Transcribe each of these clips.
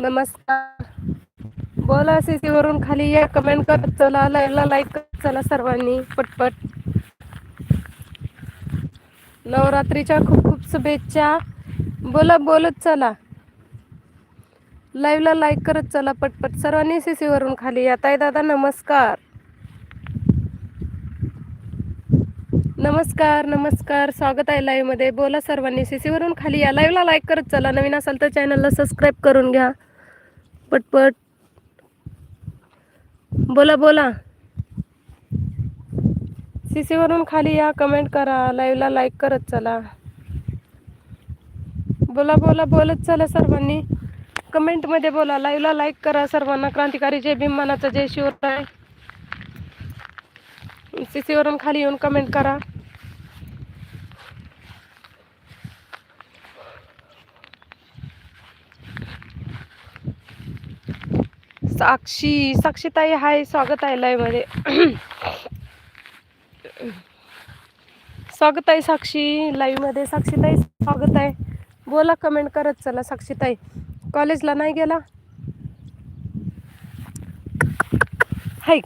नमस्कार. बोला सीसी वरून खाली या कमेंट करत चला लाईव्हला लाईक करत चला सर्वांनी पटपट. नवरात्रीच्या खूप खूप शुभेच्छा. बोला बोलत चला. लाईव्हला लाईक करत चला पटपट. सर्वांनी सीसी वरून खाली या. ताई दादा नमस्कार. नमस्कार नमस्कार. स्वागत आहे लाईव्हमध्ये. बोला सर्वांनी सीसी वरून खाली या. लाईव्हला लाईक करत चला. नवीन असाल तर चॅनलला सबस्क्राईब करून घ्या. पटपट. बोला बोला. सीसीवरून खाली या कमेंट करा. लाईव्हला लाईक करत चला. बोला बोला बोलत चला सर्वांनी. कमेंटमध्ये बोला. लाईव्हला लाईक करा सर्वांना. क्रांतिकारी जय भीमानाचा जय शिवराय. सीसीवरून खाली येऊन कमेंट करा. साक्षी साक्षीताई हाय स्वागत आहे लाईव्हमध्ये. स्वागत आहे साक्षी लाईव्हमध्ये. साक्षीताई स्वागत आहे. बोला कमेंट करत चला साक्षीताई. कॉलेजला नाही गेला? हाय.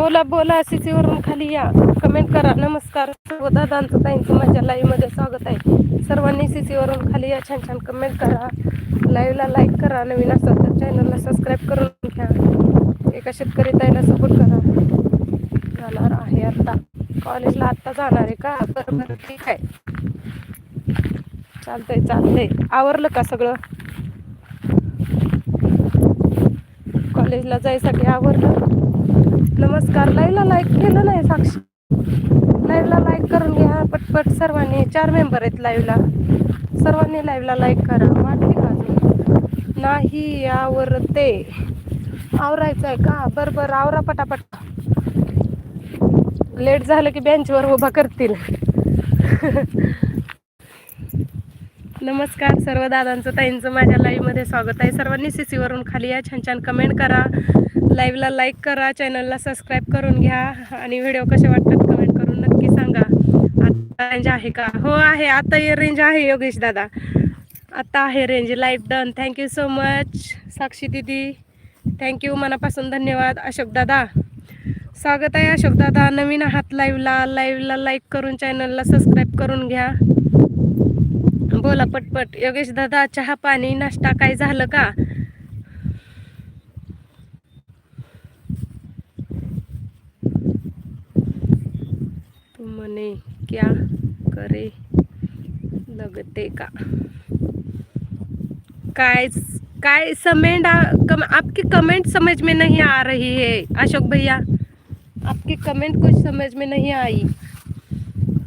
बोला बोला सीसी वरून खाली या. कमेंट करा. नमस्कार. सर्व दादांचं ताईंचं माझ्या लाईव्हमध्ये स्वागत आहे. सर्वांनी सीसी वरून खाली या. छान छान कमेंट करा. लाईव्हला लाईक करा. नवीन असाल तर चॅनलला सबस्क्राईब करून घ्या. एका शेतकरी ताईला सपोर्ट करा. जाणार आहे आत्ता कॉलेजला आत्ता जाणार आहे का? बरं बरं ठीक आहे. चालतंय चालतंय. आवरलं का सगळं? कॉलेजला जायसाठी आवरलं? नमस्कार. लाईव्हला लाईक केलं नाही साक्षी. लाईव्हला लाईक करून घ्या. पटपट सर्वांनी. चार मेंबर आहेत लाईव्हला सर्वांनी लाईव्हला लाईक करा. वाटते का अजून? नाही आवरते. आवरायचं आहे का? बरं बरं. आवरा पटापट. लेट झालं की बेंचवर उभा करतील. नमस्कार सर्व दादांचं ताईंचं. माझ्या लाईव्हमध्ये स्वागत आहे. सर्वांनी सी सीवरून खाली या. छान छान कमेंट करा. लाईव्हला लाईक करा चॅनलला सबस्क्राईब करून घ्या आणि व्हिडिओ कसे वाटतात कमेंट करून नक्की सांगा. आता रेंज आहे का? हो आहे. आता हे रेंज आहे योगेश दादा. आता आहे range live done thank you so much Sakshi दिदी. थँक्यू मनापासून धन्यवाद अशोक दादा. स्वागत आहे अशोक दादा. नवीन आहात लाईव्हला लाईव्हला लाईक करून चॅनलला सबस्क्राईब करून घ्या. बोला पटपट. योगेश दादा चहा पाणी नाश्ता काय झालं का? मने क्या करे लगते का? काय काय समेंट कम, आपकी कमेंट समझ में नहीं आ रही है अशोक भैया. आपकी कमेंट कुछ समझ में नहीं आई.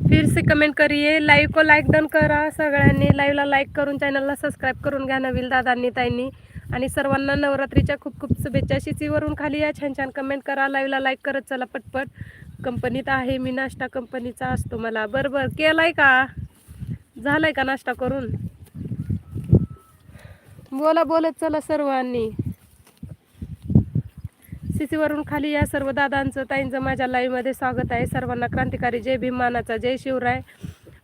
फिर से कमेंट करिए. लाईव्ह को लाईक डन करा सगळ्यांनी. लाईव्हला लाईक करून चॅनलला सबस्क्राईब करून घ्या नवीन दादांनी ताईंनी. आणि सर्वांना नवरात्रीच्या खूप खूप शुभेच्छा. शिसीवरून खाली या छान छान कमेंट करा. लाईव्हला लाईक करत चला पटपट. कंपनीत आहे मी नाश्ता कंपनीचा असतो मला. बरं बरं केलाय का? झालाय का नाश्ता करून? बोला बोलत चला सर्वांनी. सीसीवरून खाली या सर्व दादांचं ताईंचं माझ्या लाईव्हमध्ये स्वागत आहे. सर्वांना क्रांतिकारी जय भीम मानाचा जय शिवराय.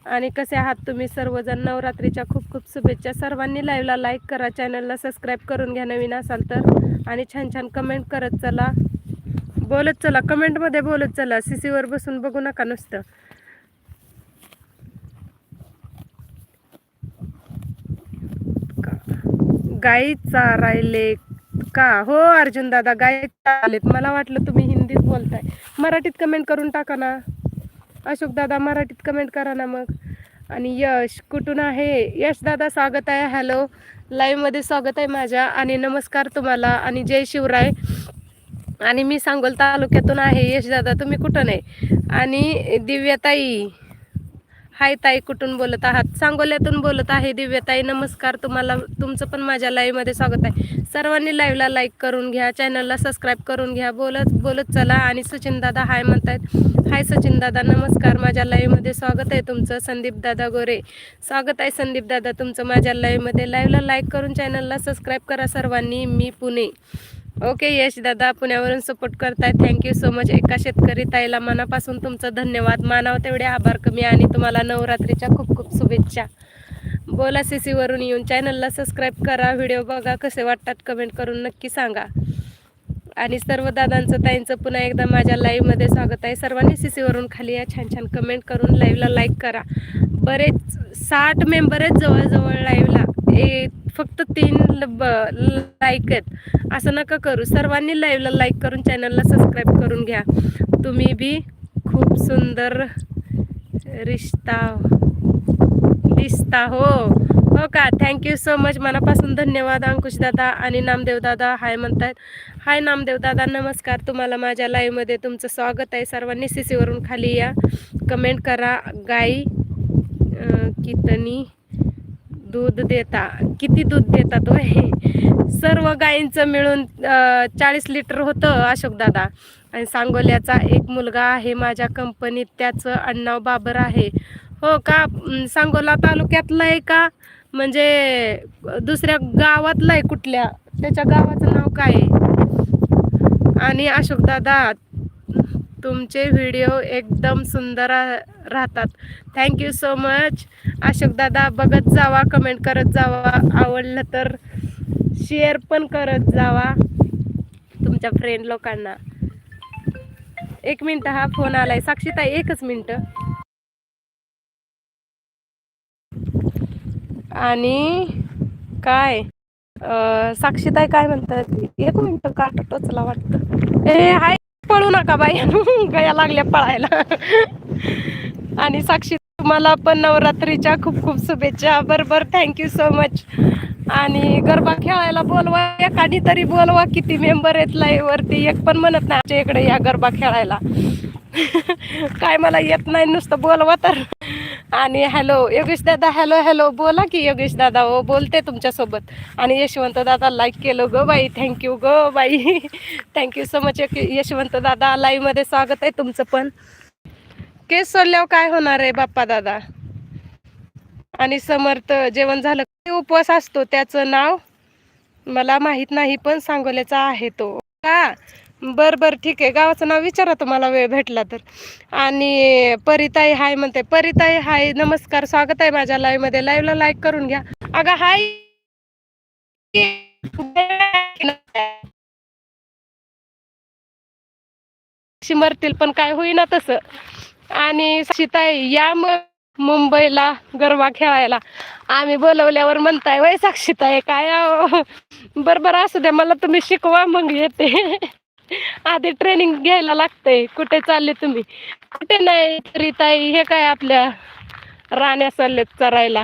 आणि कसे आहात तुम्ही सर्वजण? नवरात्रीच्या खूप खूप शुभेच्छा. सर्वांनी लाईव्हला लाईक करा चॅनलला सबस्क्राईब करून घ्या नवीन असाल तर. आणि छान छान कमेंट करत चला. बोलत चला कमेंटमध्ये बोलत चला. सीसीवर बसून बघू नका नुसतं. गाई चारायले का? हो अर्जुन दादा गाई चालेत मला वाटलं तुम्ही हिंदीत बोलताय. मराठीत कमेंट करून टाका ना. अशोक दादा मराठीत कमेंट करा ना मग. आणि यश कुठून आहे? यश दादा स्वागत आहे. हॅलो लाईव्हमध्ये स्वागत आहे माझ्या. आणि नमस्कार तुम्हाला. आणि जय शिवराय. आणि मी सांगोल तालुक्यातून आहे यश दादा तुम्ही कुठून आहे आणि दिव्याताई हाय ताई कुठून बोलत आहात? सांगोल्यातून बोलत आहे दिव्यताई नमस्कार तुम्हाला तुमचं पण माझ्या लाईव्हमध्ये स्वागत आहे. सर्वांनी लाईव्हला लाईक करून घ्या चॅनलला सबस्क्राईब करून घ्या बोलत बोलत चला. आणि सचिनदादा हाय म्हणतायत. हाय सचिन दादा नमस्कार माझ्या लाईव्हमध्ये स्वागत आहे तुमचं. संदीपदादा गोरे स्वागत आहे संदीपदादा तुमचं माझ्या लाईव्हमध्ये लाईव्हला लाईक करून चॅनलला सबस्क्राईब करा सर्वांनी. मी पुणे. ओके यश दादा पुण्यावरून सपोर्ट करताय. थँक्यू सो मच एका शेतकरी ताईला मनापासून तुमचं धन्यवाद. मानाव तेवढे आभार कमी आणि तुम्हाला नवरात्रीच्या खूप खूप शुभेच्छा. बोला सी सीवरून येऊन. चॅनलला सबस्क्राईब करा. व्हिडिओ बघा. कसे वाटतात कमेंट करून नक्की सांगा. आणि सर्व दादांचं ताईंचं पुन्हा एकदा माझ्या लाईव्हमध्ये स्वागत आहे. सर्वांनी सी सीवरून खाली या. छान छान कमेंट करून लाईव्हला लाईक करा. बरेच साठ मेंबर आहेत जवळजवळ लाईव्हला ए फक्त तीन लाईक आहेत. असं नका करू. सर्वांनी लाईव्हला लाईक करून चॅनलला सबस्क्राईब करून घ्या. तुम्ही बी खूप सुंदर रिश्ता दिसता हो. हो का? थँक्यू सो मच मनापासून धन्यवाद अंकुश दादा आणि नामदेव दादा. हाय म्हणतायत. हाय नामदेव दादा नमस्कार. तुम्हाला माझ्या लाईव्हमध्ये तुमचं स्वागत आहे. सर्वांनी सी सीवरून खाली या. कमेंट करा. गाई अं, कितनी दूध देता. किती दूध देतात हे सर्व गायींचं मिळून चाळीस लिटर होतं अशोक दादा. आणि सांगोल्याचा एक मुलगा आहे माझ्या कंपनीत त्याचं अण्णाव बाबर आहे. हो का? सांगोला तालुक्यातलं आहे का? म्हणजे दुसऱ्या गावातलं आहे कुठल्या? त्याच्या गावाचं नाव काय? आहे आणि अशोक दादा तुमचे व्हिडिओ एकदम सुंदर राहतात. थँक्यू सो मच अशोक दादा बघत जावा कमेंट करत जावा. आवडलं तर शेअर पण करत जावा. तुमच्या फ्रेंड लोकांना. एक मिनिट हा फोन आलाय. साक्षीताई एकच मिनिट. आणि काय? साक्षीताई काय म्हणतात? एक मिनिट काट टोचला वाटतं. ए हाय पळू नका बाई. गया लागल्या पळायला. आणि साक्षी तुम्हाला पण नवरात्रीच्या खूप खूप शुभेच्छा. बरोबर थँक्यू सो मच आणि गरबा खेळायला बोलवा एखादी तरी बोलवा किती मेंबर आहेत लाईव्ह वरती. एक पण म्हणत नाही आमच्या इकडे या गरबा खेळायला. काय मला येत नाही नुसतं बोलवा तर. आणि हॅलो योगेश दादा हॅलो हॅलो बोला की योगेश दादा हो बोलते तुमच्यासोबत. आणि यशवंत दादा लाईक केलं गो बाई थँक्यू ग बाई. थँक्यू सो मच यशवंत दादा लाईव्हमध्ये स्वागत आहे तुमचं पण. केस सोडल्यावर काय होणार आहे बाप्पा दादा? आणि समर्थ जेवण झालं काय उपवास असतो त्याचं नाव मला माहीत नाही पण सांगोल्याचा आहे तो. का बर बर ठीक आहे. गावाचं नाव विचारा तुम्हाला वेळ भेटला तर. आणि परिताई हाय म्हणते. परिताई हाय नमस्कार. स्वागत आहे माझ्या लाईव्हमध्ये. लाईव्हला लाईक करून घ्या. अगं हाय. मरतील पण काय होईना तसं. आणि साक्षीताई या मग मुंबईला गरबा खेळायला. आम्ही बोलवल्यावर म्हणताय वय साक्षीताई काय बरोबर असू द्या. मला तुम्ही शिकवा मग येते. आधी ट्रेनिंग घ्यायला लागतंय. कुठे चालले तुम्ही? कुठे नाही तरी ताई हे काय आपल्या राण्या चाललेत चरायला.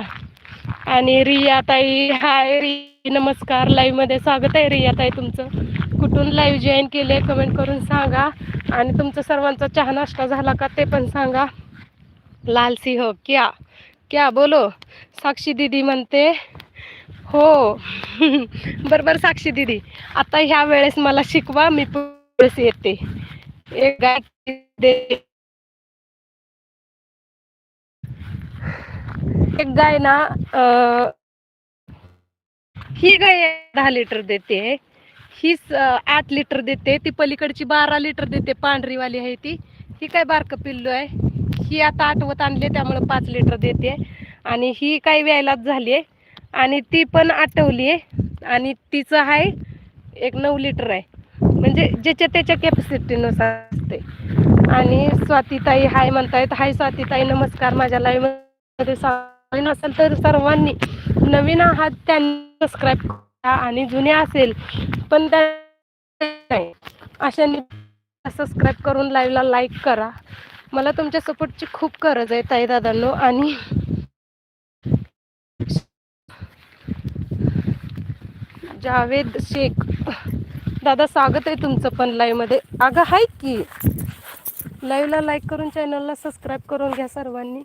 आणि रिया ताई हाय री नमस्कार लाईव्हमध्ये स्वागत आहे रिया ताई तुमचं. कुठून लाईव्ह जॉईन केले कमेंट करून सांगा. आणि तुमचं सर्वांचा चहा नाश्ता झाला का ते पण सांगा. लाल सिंह हो, क्या क्या बोलो? साक्षी दीदी म्हणते हो. बरोबर साक्षी दीदी. आता ह्या वेळेस मला शिकवा मी वेळेस येते. एक गाय एक गाय ना ही गाय दहा लिटर देते. ही आठ लिटर देते. ती पलीकडची बारा लिटर देते पांढरीवाली आहे ती. ही काय बारकं पिल्लू आहे. ही आता आठवत आणली त्यामुळे पाच लिटर देते. आणि ही काही व्यायलाच झाली आहे. आणि ती पण आठवली आहे. आणि तिचं आहे एक नऊ लिटर आहे. म्हणजे ज्याच्या त्याच्या कॅपॅसिटीनुसार असते. आणि स्वातीताई हाय म्हणतायत हाय स्वातीताई नमस्कार. माझ्या लाईव्हमध्ये स्वागत नसेल तर सर्वांनी नवीन आहात त्यांनी सबस्क्राईब करा आणि जुने असेल पण त्या नाही अशाने सबस्क्राईब करून लाईव्हला लाईक करा. मला तुमच्या सपोर्टची खूप गरज आहे ताई दादांनो. आणि जावेद शेख दादा स्वागत आहे तुमचं पण लाईव्हमध्ये अगं हाय की. लाईव्हला लाईक करून चॅनलला सबस्क्राईब करून घ्या सर्वांनी.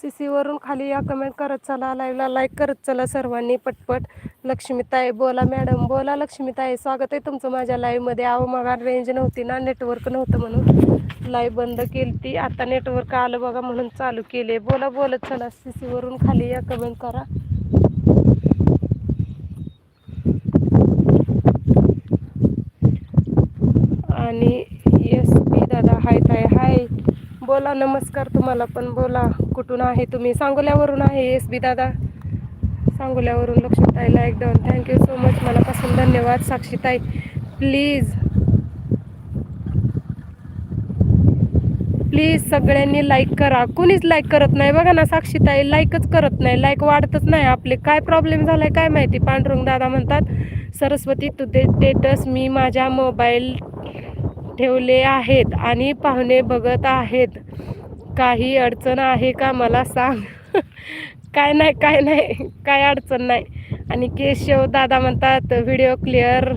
सी सीवरून खाली या कमेंट करत चला. लाईव्हला लाईक करत चला सर्वांनी पटपट. लक्ष्मीताई बोला मॅडम बोला लक्ष्मीताई. स्वागत आहे तुमचं माझ्या लाईव्हमध्ये अहो मग रेंज नव्हती ना नेटवर्क नव्हतं म्हणून. लाईव्ह बंद केली ती आता नेटवर्क आलं बघा म्हणून चालू केले. बोला बोलत चला. सी सीवरून खाली या कमेंट करा. आणि एस पी दादा हाय ताय हाय. बोला नमस्कार तुम्हाला पण बोला. कुठून आहे तुम्ही? सांगोल्यावरून आहे एस बी दादा. सांगोल्यावरून लक्ष्मीताईला एकदम थँक्यू सो मच मनापासून धन्यवाद साक्षीताई. प्लीज प्लीज सगळ्यांनी लाईक करा. कुणीच लाईक करत नाही. बघा ना साक्षीताई लाईकच करत नाही. लाईक वाढतच नाही आपले. काय प्रॉब्लेम झालाय काय माहिती? पांडुरंग दादा म्हणतात सरस्वती तुझे स्टेटस मी माझ्या मोबाईल ठेवले आहेत आणि पाहुणे बघत आहेत. काही अडचण आहे का मला सांग. काय नाही काय नाही काय अडचण नाही. आणि केशव दादा म्हणतात व्हिडिओ क्लिअर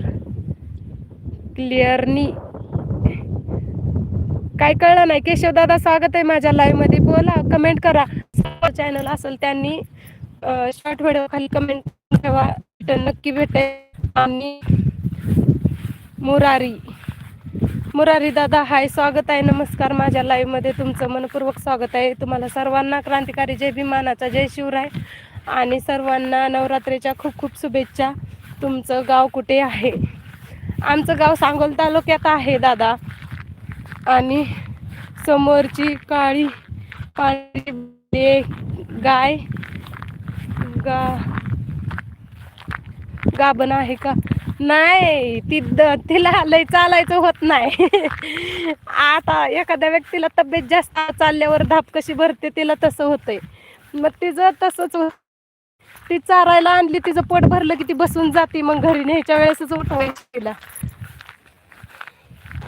क्लिअरनी काय कळलं नाही. केशव दादा स्वागत आहे माझ्या लाईव्हमध्ये बोला कमेंट करा. चॅनल असेल त्यांनी शॉर्ट व्हिडिओ खाली कमेंट ठेवा. तर नक्की भेटेल. आणि मुरारी. मुरारी दादा हाय स्वागत आहे नमस्कार. माझ्या लाईव्हमध्ये तुमचं मनपूर्वक स्वागत आहे. तुम्हाला सर्वांना क्रांतिकारी जय भीमानाचा जय शिवराय आणि सर्वांना नवरात्रीच्या खूप खूप शुभेच्छा. तुमचं गाव कुठे आहे? आमचं गाव सांगोल तालुक्यात आहे दादा. आणि समोरची काळी पांढरी गाय गा गाभण आहे का? नाही ती द- तिला लय चालायचं होत नाही. आता एखाद्या व्यक्तीला तब्येत जास्त चालल्यावर धाप कशी भरते तिला तसं होतंय. मग तिचं तसंच ती चारायला आणली तिचं पोट भरलं की ती बसून जाते मग घरी न्यायच्या वेळेसच उठवायची तिला.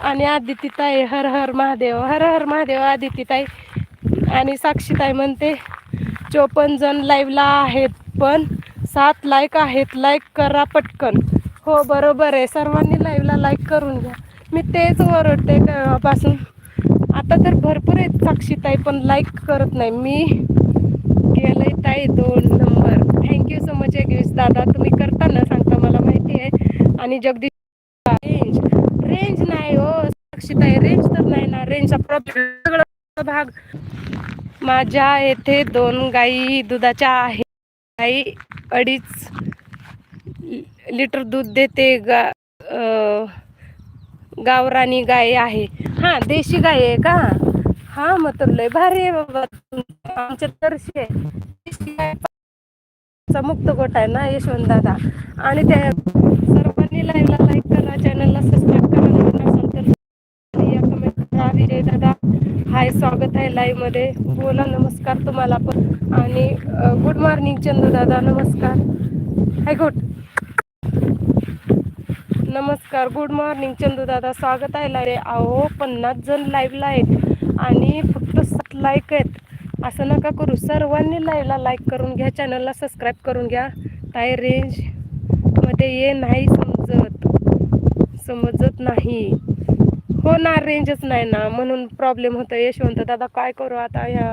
आणि आदितीताई हर हर महादेव हर हर महादेव आदितीताई. आणि साक्षीताई म्हणते चोपन्न जण लाईव्हला आहेत पण सात लाईक आहेत लाईक करा पटकन. हो बरोबर आहे. सर्वांनी लाईव्हला लाईक करून घ्या. मी तेच ओरडते पासून. आता तर भरपूर आहेत साक्षीताई पण लाईक करत नाही. मी केलंय ताई दोन नंबर थँक्यू सो मच एकवीस दादा. तुम्ही करता ना सांगता मला माहिती आहे. आणि जगदीश रेंज रेंज नाही हो साक्षीताई. रेंज तर नाही ना. रेंजचा प्रॉब्लेम सगळं भाग. माझ्या येथे दोन गाई दुधाच्या आहे. गाई अडीच लिटर दूध देते गा गावरानी गाय आहे. हा देशी गाय आहे का? हा मग तर लय भारी आहे बाबा. आमच्या तरशी आहे देशी गायचा मुक्त गोट आहे ना यशवंत दादा. आणि त्या सर्वांनी लाईव्हला लाईक करा चॅनलला सबस्क्राईब करा करा विजय दादा. हाय स्वागत आहे लाईव्हमध्ये. बोला नमस्कार तुम्हाला पण. आणि गुड मॉर्निंग चंदू दादा नमस्कार. हाय गुड नमस्कार गुड मॉर्निंग चंदू दादा. स्वागत आहे लाईव्ह अहो पन्नास जण लाईव्हला आहेत आणि फक्त सात लाईक आहेत. असं नका करू. सर्वांनी लाईव्हला लाईक करून घ्या. चॅनलला सबस्क्राईब करून घ्या. ताई रेंजमध्ये ये नाही समजत. समजत नाही. हो ना रेंजच नाही ना. म्हणून प्रॉब्लेम होतो यशवंत दादा काय करू आता ह्या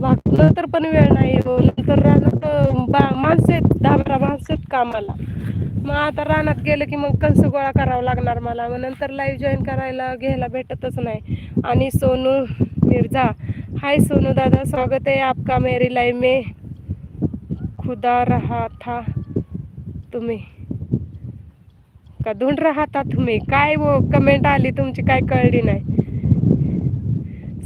भागलं तर पण वेळ नाही हो. नंतर रानात बा माणसं आहेत दहा बारा माणसं आहेत कामाला. मग आता रानात गेलं की मग कंस गोळा करावा लागणार मला. मग नंतर लाईव्ह जॉईन करायला घ्यायला भेटतच नाही. आणि सोनू मिर्झा हाय सोनू दादा स्वागत आहे आपका मेरी लाईव्ह मे. खुदा रहा था तुम्ही. का ढूंढ रहा था तुम्ही? काय वो कमेंट आली तुमची? काय कळली नाही.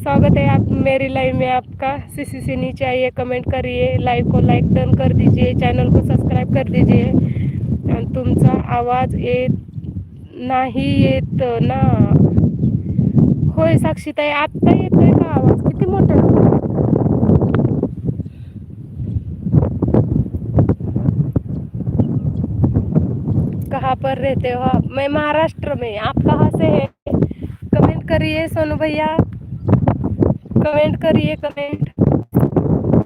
स्वागत है आप मेरी लाइव में आपका। सी सी नीचे आइए कमेंट करिए लाइव को लाइक डन कर दीजिए चैनल को सब्सक्राइब कर दीजिए। तुमचा आवाज़ येत नाही येत ना। होय साक्षीताई आत्ता येतोय का आवाज़? किती मोठा? कहाँ पर रहते हो आप? मैं महाराष्ट्र में, आप कहाँ से है? कमेंट करिए सोनू भैया। कमेंट करिए कमेंट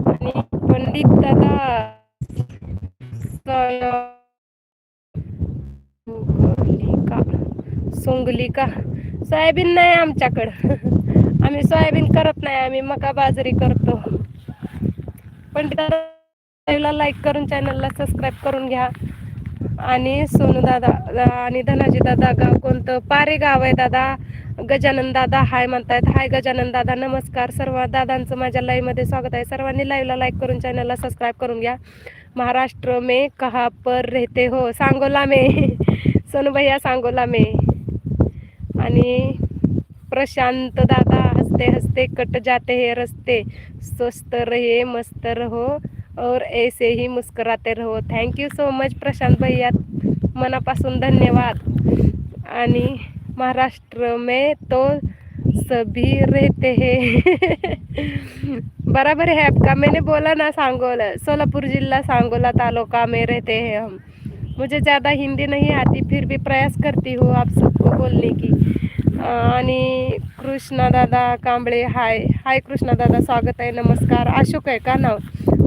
आणि पंडित दादा सोंगलिका सोंगलिका. सोयाबीन नाही आमच्याकडं. आम्ही सोयाबीन करत नाही आम्ही मका बाजरी करतो. पंडिताला लाईक करून चॅनलला सबस्क्राईब करून घ्या. आणि सोनू दादा आणि धनाजी दादा गाव कोणतं? पारे गाव आहे दादा. गजानन दादा हाय म्हणतायत. हाय गजानन दादा नमस्कार. सर्व दादांचं माझ्या लाईव्हमध्ये स्वागत आहे. सर्वांनी लाईव्हला लाईक करून चॅनलला सबस्क्राईब करून घ्या. महाराष्ट्र में कहाँ पर रहते हो? सांगोला में. सोनू भैया सांगोला में. आणि प्रशांत दादा हसते हसते कट जाते हे रस्ते. स्वस्त रहे मस्त रहो. और ऐसे ही मुस्कुराते रहो। थँक्यू सो मच प्रशांत भैया। मनापासून धन्यवाद। आणि महाराष्ट्र में तो सभी रहते हैं। बराबर है आपका। मैंने बोला ना सांगोला सोलापुर जिला सांगोला तालुका में रहते हैं हम। मुझे ज़्यादा हिंदी नहीं आती फिर भी प्रयास करती हूँ आप सबको बोलने की। आणि कृष्णा दादा कांबळे हाय. हाय कृष्णा दादा स्वागत आहे नमस्कार. अशोक आहे का नाव?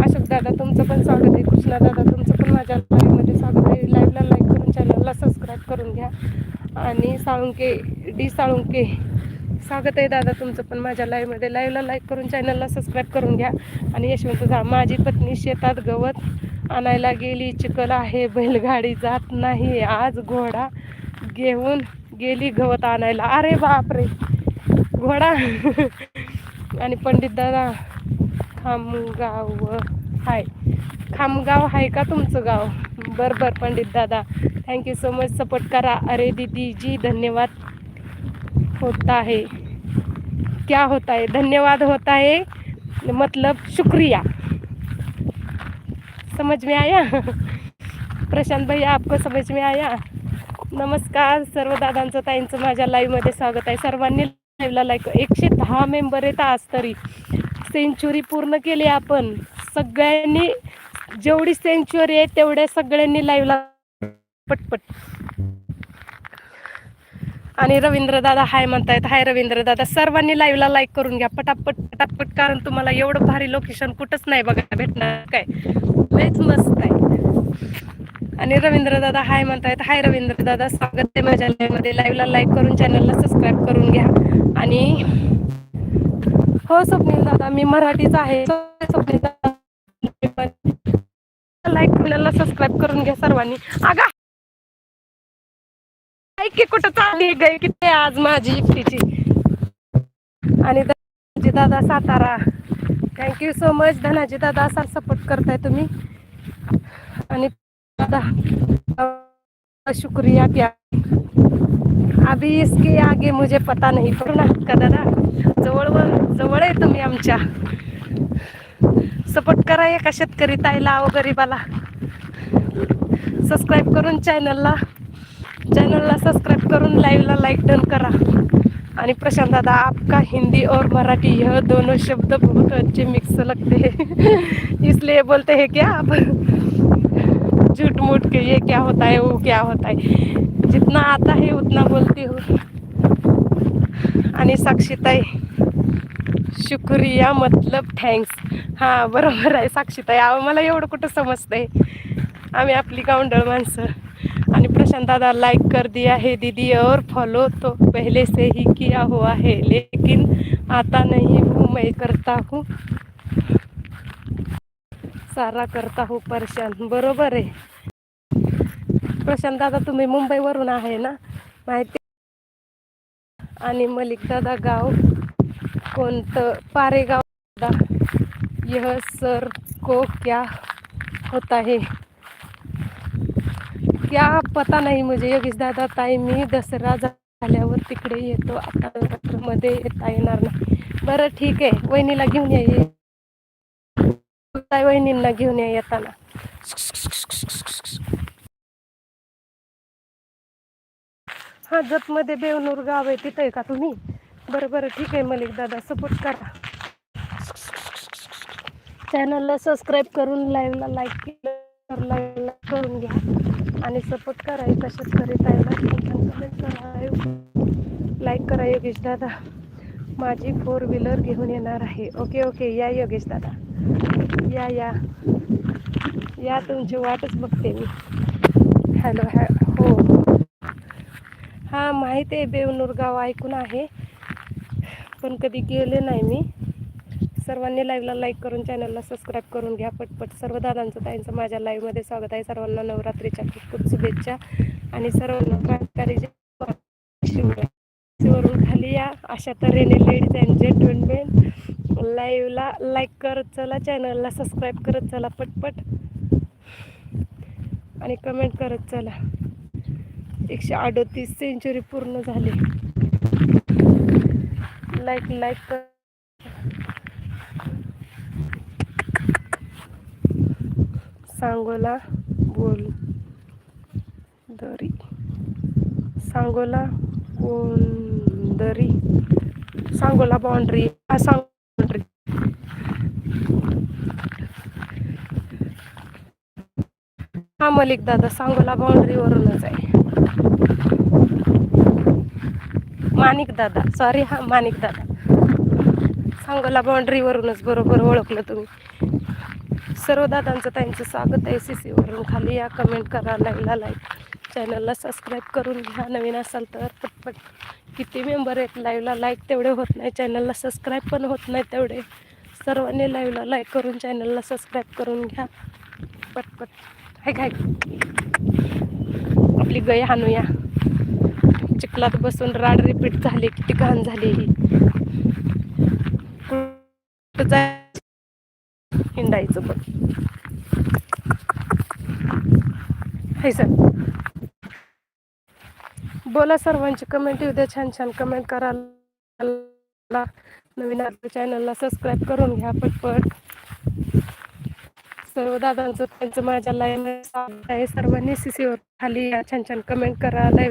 अशोक दादा तुमचं पण स्वागत आहे. कृष्णा दादा तुमचं पण माझ्या लाईव्हमध्ये स्वागत आहे. लाईव्हला लाईक करून चॅनलला सबस्क्राईब करून घ्या. आणि साळुंके डी साळुंके स्वागत आहे दादा तुमचं पण माझ्या लाईव्हमध्ये लाईव्हला लाईक करून चॅनलला सबस्क्राईब करून घ्या. आणि यशवंत जा माझी पत्नी शेतात गवत आणायला गेली. चिखल आहे बैलगाडी जात नाही. आज घोडा घेऊन गेली गवत आणायला. अरे बापरे. घोडा. आणि पंडित दादा खामगाव हाय. खामगाव आहे का तुमचं गाव? बरं बरं पंडित दादा. थँक्यू सो मच सपोर्ट करा. अरे दीदी जी धन्यवाद होता है क्या होता है धन्यवाद होता है मतलब शुक्रिया. समझ में आया? प्रशांत भैया आपको समझ में आया? नमस्कार सर्व दादांचं ताईंचं माझ्या लाईव्हमध्ये स्वागत आहे. सर्वांनी लाईव्हला लाईक एकशे दहा मेंबर आहेत आज तरी. सेंचुरी पूर्ण केली आपण. सगळ्यांनी जेवढी सेंचुरी आहे तेवढ्या सगळ्यांनी लाईव्हला पटपट. आणि रवींद्र दादा हाय म्हणतायत. हाय रवींद्र दादा. सर्वांनी लाईव्हला लाईक करून घ्या. पटापट पटापट कारण तुम्हाला एवढं भारी लोकेशन कुठंच नाही बघायला भेटणार काय. लयच मस्त आहे. आणि रवींद्र दादा हाय म्हणतायत. हाय रवींद्र दादा स्वागत आहे माझ्या live मध्ये लाईव्हला लाईक करून चॅनलला सबस्क्राईब करून घ्या. आणि हो स्वप्नील दादा मी मराठीच आहे. स्वप्नील दादा लाईक चॅनलला सबस्क्राईब करून घ्या सर्वांनी. अगा ऐक की कुठं चालली गई किती आज माझी एकटीची? आणि धनाजी दादा Satara. Thank you so much Dhanaji दादा असा सपोर्ट करताय तुम्ही. आणि शुक्रिया क्या अभी इसके आगे मुझे पता नहीं पूर्ण का दादा। जवळ जवळ आहे तुम्ही आमच्या। सपोर्ट करा एका शेतकरी ताईला व गरीबाला. सबस्क्राईब करून चॅनलला चॅनलला सब्सक्राइब करून लाईव्हला लाईक डन करा. आणि प्रशांत दादा आपका हिंदी और मराठी यह दोनों शब्द बहुत अच्छे मिक्स लगते हैं। इसलिए बोलते हैं क्या आप? झूठ मूठ के ये क्या होता है वो क्या होता है। जितना आता है उतना बोलती हूँ। आणि साक्षीताई शुक्रिया मतलब थँक्स हां बरोबर आहे साक्षीताई. अहो मला एवढं कुठं समजतंय? आम्ही आपली गावंडळ माणसं. आणि प्रशांत दादा लाइक कर दिया है दीदी और फॉलो तो पहले से ही किया हुआ है. लेकिन आता नहीं हूँ मैं करता हूँ. सारा करता हूँ परेशान. बरोबर आहे. प्रशांत दादा तुम्ही मुंबईवरून आहे ना? माहिती? आणि मलिक दादा गाव कोणतं? पारेगाव. दादा यह सर को क्या होता है? क्या पता नाही म्हणजे योगेश दादा ताई मी दसरा झाल्यावर तिकडे येतो. आता मध्ये येता येणार नाही. बरं ठीक आहे. वहिनीला घेऊन या. ये वहिनींना घेऊन या येताना. हा जतमध्ये बेवनूर गाव आहे तिथं आहे का तुम्ही? बरं बरं ठीक आहे मलिक दादा सपोर्ट करा. चॅनलला सबस्क्राईब करून लाईव्हला लाईक केलं लाईव्हला करून घ्या. आणि सपोर्ट करा एका शेतकरी ताईला. करा लाईक करा योगेश दादा. माझी फोर व्हीलर घेऊन येणार आहे. ओके ओके या योगेश दादा. या या. या तुमची वाटच बघते मी. हॅलो हॅ हां माहीत आहे बेवनूर गाव ऐकून आहे. पण कधी गेले नाही मी. सर्वांनी लाईव्हला लाईक करून चॅनलला सबस्क्राईब करून घ्या. पटपट सर्व दादांचं ताईंचं माझ्या लाईव्हमध्ये स्वागत आहे. सर्वांना नवरात्रीच्या खूप खूप शुभेच्छा. आणि सर्वांना क्रांतिकारी वरून खाली या. अशा तऱ्हेने लेडीज अँड जेंटलमेन लाईव्हला लाईक करत चला चॅनलला सबस्क्राईब करत चला पटपट. आणि कमेंट करत चला. एकशे अडतीस सेंचुरी पूर्ण झाली. लाईक लाईक कर सांगोला बोल दरी. सांगोला बोंदरी सांगोला बाउंड्री सांग बाउंड्री हा मलिक दादा सांगोला बाउंड्रीवरूनच आहे. माणिक दादा. सॉरी हा माणिक दादा. सांगोला बाउंड्रीवरूनच बरोबर ओळखलं तुम्ही. सर्व दादांचं त्यांचं स्वागत आहे सी सीवरून खाली या कमेंट करा लाईकला लाईक चॅनलला सबस्क्राईब करून घ्या. नवीन असाल तर पटपट. किती मेंबर आहेत लाईव्हला लाईक तेवढे होत नाही. चॅनलला सबस्क्राईब पण होत नाही तेवढे. सर्वांनी लाईव्हला लाईक करून चॅनलला सबस्क्राईब करून घ्या. पटपट. हाय काय आपली गय हाणूया. चिखलात बसून राड रिपीट झाली किती घाण झाली ही. हिंडायचं बघ. Hi sir. बोला सर्वांची कमेंट येऊ द्या छान छान. कमेंट करायला नवीन चॅनलला सबस्क्राईब करून घ्या पटपट. सर्व दादांचं त्यांचं माझ्या लाईन आहे. सर्वांनी सीसीवर खाली या छान छान कमेंट करा. लाईव्ह